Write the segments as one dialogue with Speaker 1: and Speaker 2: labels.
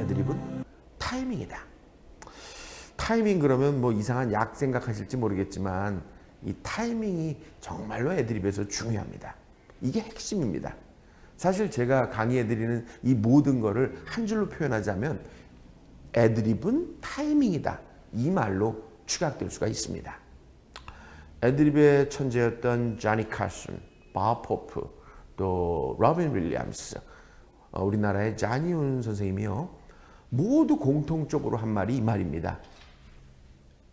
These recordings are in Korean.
Speaker 1: 애드립은 타이밍이다. 타이밍 그러면 뭐 이상한 약 생각하실지 모르겠지만 이 타이밍이 정말로 애드립에서 중요합니다. 이게 핵심입니다. 사실 제가 강의해드리는 이 모든 거를 한 줄로 표현하자면 애드립은 타이밍이다. 이 말로 축약될 수가 있습니다. 애드립의 천재였던 자니 칼슨, 바 포프, 또 로빈 윌리엄스, 어, 우리나라의 자니훈 선생님이요. 모두 공통적으로 한 말이 이 말입니다.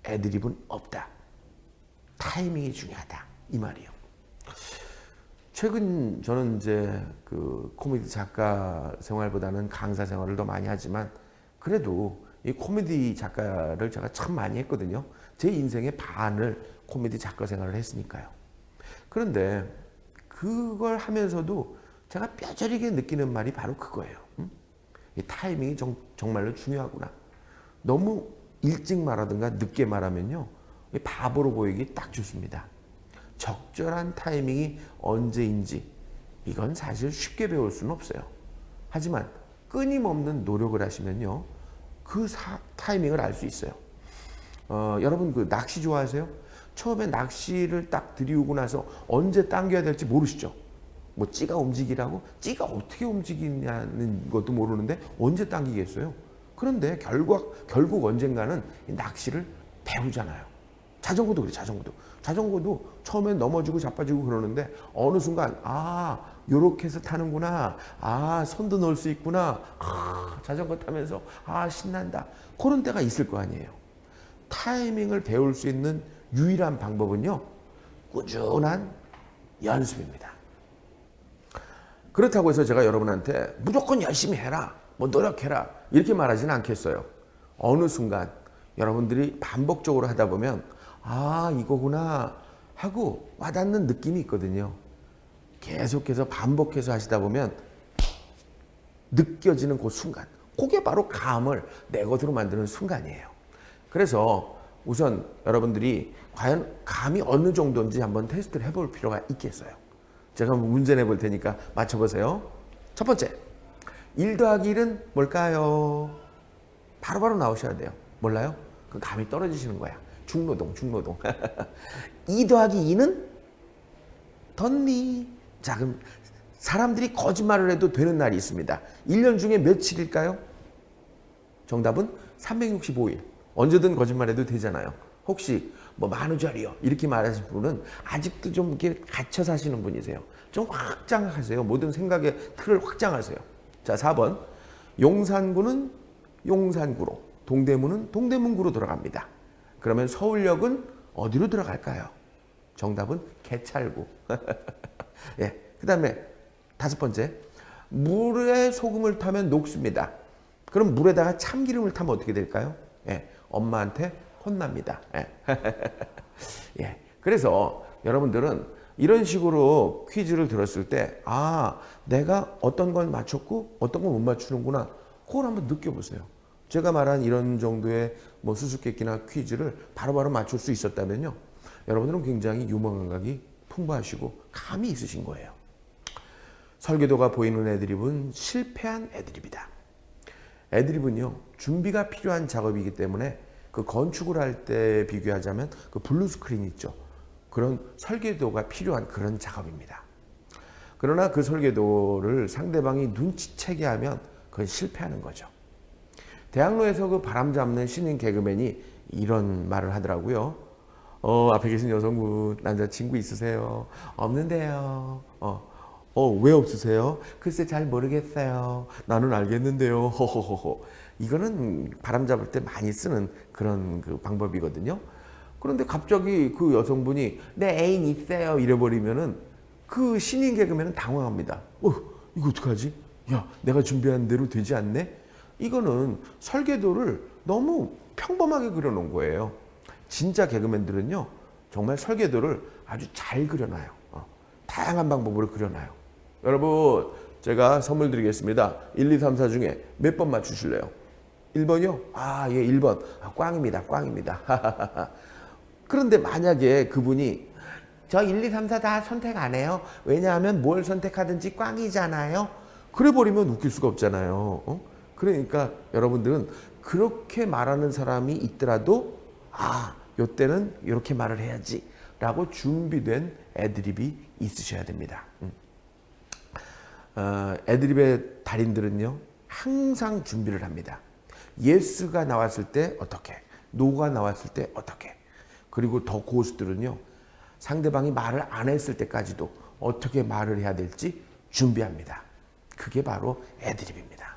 Speaker 1: 애드립은 없다. 타이밍이 중요하다. 이 말이요. 최근 저는 이제 그 코미디 작가 생활보다는 강사 생활을 더 많이 하지만 그래도 이 코미디 작가를 제가 참 많이 했거든요. 제 인생의 반을 코미디 작가 생활을 했으니까요. 그런데 그걸 하면서도 제가 뼈저리게 느끼는 말이 바로 그거예요. 음? 이 타이밍이 정, 정말로 중요하구나. 너무 일찍 말하든가 늦게 말하면요. 이 바보로 보이기 딱 좋습니다. 적절한 타이밍이 언제인지 이건 사실 쉽게 배울 수는 없어요. 하지만 끊임없는 노력을 하시면요. 그 사, 타이밍을 알 수 있어요. 어, 여러분 그 낚시 좋아하세요? 처음에 낚시를 딱 들이우고 나서 언제 당겨야 될지 모르시죠? 뭐 찌가 움직이라고? 찌가 어떻게 움직이냐는 것도 모르는데 언제 당기겠어요? 그런데 결국 결국 언젠가는 이 낚시를 배우잖아요. 자전거도 그래 자전거도. 자전거도 처음엔 넘어지고 자빠지고 그러는데 어느 순간 아 요렇게 해서 타는구나. 아 손도 넣을 수 있구나. 아, 자전거 타면서 아 신난다. 그런 때가 있을 거 아니에요. 타이밍을 배울 수 있는 유일한 방법은요 꾸준한 연습입니다 그렇다고 해서 제가 여러분한테 무조건 열심히 해라 뭐 노력해라 이렇게 말하지는 않겠어요 어느 순간 여러분들이 반복적으로 하다 보면 아 이거구나 하고 와닿는 느낌이 있거든요. 계속해서 반복해서 하시다 보면 느껴지는 그 순간, 그게 바로 감을 내 것으로 만드는 순간이에요. 그래서 우선 여러분들이 과연 감이 어느 정도인지 한번 테스트를 해볼 필요가 있겠어요. 제가 한번 문제 내볼 테니까 맞춰보세요. 첫 번째, 1 더하기 1은 뭘까요? 바로 바로 나오셔야 돼요. 몰라요? 그 감이 떨어지시는 거야. 중노동, 중노동. 2 더하기 2는 덧니. 자, 그럼 사람들이 거짓말을 해도 되는 날이 있습니다. 1년 중에 며칠일까요? 정답은 365일. 언제든 거짓말해도 되잖아요. 혹시 뭐 만우절이요 이렇게 말하신 분은 아직도 좀 이렇게 갇혀 사시는 분이세요. 좀 확장하세요. 모든 생각의 틀을 확장하세요. 자, 4번. 용산구는 용산구로, 동대문은 동대문구로 들어갑니다. 그러면 서울역은 어디로 들어갈까요? 정답은 개찰구. 예. 그 다음에 다섯 번째. 물에 소금을 타면 녹습니다. 그럼 물에다가 참기름을 타면 어떻게 될까요? 예. 엄마한테 혼납니다. 예. 예. 그래서 여러분들은 이런 식으로 퀴즈를 들었을 때, 아, 내가 어떤 건 맞췄고 어떤 건못 맞추는구나. 그걸 한번 느껴보세요. 제가 말한 이런 정도의 뭐 수수께끼나 퀴즈를 바로 바로 맞출 수 있었다면요. 여러분들은 굉장히 유머 감각이 풍부하시고 감이 있으신 거예요. 설계도가 보이는 애드립은 실패한 애드립이다. 애드립은요, 준비가 필요한 작업이기 때문에 그 건축을 할 때 비교하자면 그 블루 스크린 있죠. 그런 설계도가 필요한 그런 작업입니다. 그러나 그 설계도를 상대방이 눈치채게 하면 그건 실패하는 거죠. 대학로에서 그 바람 잡는 신인 개그맨이 이런 말을 하더라고요. 어, 앞에 계신 여성분, 남자친구 있으세요? 없는데요. 어, 어, 왜 없으세요? 글쎄 잘 모르겠어요. 나는 알겠는데요. 호호호호. 이거는 바람 잡을 때 많이 쓰는 그런 그 방법이거든요. 그런데 갑자기 그 여성분이 내 애인 있어요. 이래버리면은 그 신인 개그맨은 당황합니다. 어, 이거 어떡하지? 야, 내가 준비한 대로 되지 않네? 이거는 설계도를 너무 평범하게 그려놓은 거예요. 진짜 개그맨들은요, 정말 설계도를 아주 잘 그려놔요. 어, 다양한 방법으로 그려놔요. 여러분, 제가 선물 드리겠습니다. 1, 2, 3, 4 중에 몇 번 맞추실래요? 1번이요? 아, 예, 1번. 아, 꽝입니다. 꽝입니다. 그런데 만약에 그분이 저 1, 2, 3, 4 다 선택 안 해요. 왜냐하면 뭘 선택하든지 꽝이잖아요. 그래 버리면 웃길 수가 없잖아요. 어? 그러니까 여러분들은 그렇게 말하는 사람이 있더라도 아, 요때는 이렇게 말을 해야지 라고 준비된 애드립이 있으셔야 됩니다. 음. 어, 애드립의 달인들은요 항상 준비를 합니다. 예스가 나왔을 때 어떻게, 노가 나왔을 때 어떻게, 그리고 더 고수들은요 상대방이 말을 안 했을 때까지도 어떻게 말을 해야 될지 준비합니다. 그게 바로 애드립입니다.